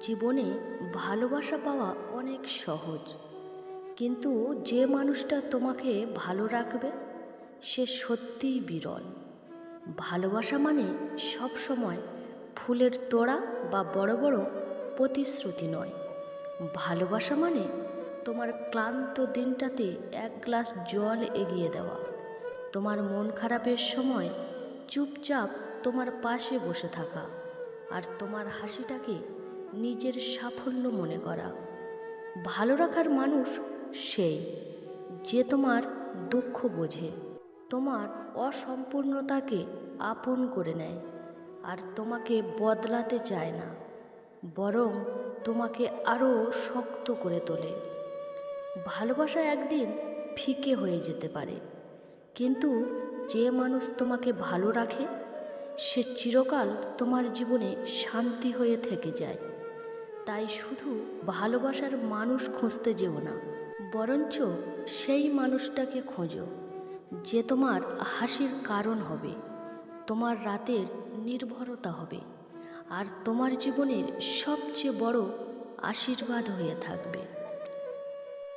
জীবনে ভালোবাসা পাওয়া অনেক সহজ। কিন্তু যে মানুষটা তোমাকে ভালো রাখবে, সে সত্যিই বিরল। ভালোবাসা মানে সব সময় ফুলের তোড়া বা বড় বড় প্রতিশ্রুতি নয়। ভালোবাসা মানে তোমার ক্লান্ত দিনটাতে এক গ্লাস জল এগিয়ে দেওয়া। তোমার মন খারাপের সময় চুপচাপ তোমার পাশে বসে থাকা। আর তোমার হাসিটাকে নিজের সাফল্য মনে করা। ভালো রাখার মানুষ সেই যে তোমার দুঃখ বোঝে। তোমার অসম্পূর্ণতাকে আপন করে নেয় আর তোমাকে বদলাতে চায় না, বরং তোমাকে আরও শক্ত করে তোলে। ভালোবাসা একদিন ফিকে হয়ে যেতে পারে, কিন্তু যে মানুষ তোমাকে ভালো রাখে, সে চিরকাল তোমার জীবনে শান্তি হয়ে থেকে যায়। তাই শুধু ভালোবাসার মানুষ খুঁজতে যেও না, বরঞ্চ সেই মানুষটাকে খোঁজো, যে তোমার হাসির কারণ হবে, তোমার রাতের নির্ভরতা হবে, আর তোমার জীবনের সবচেয়ে বড় আশীর্বাদ হয়ে থাকবে।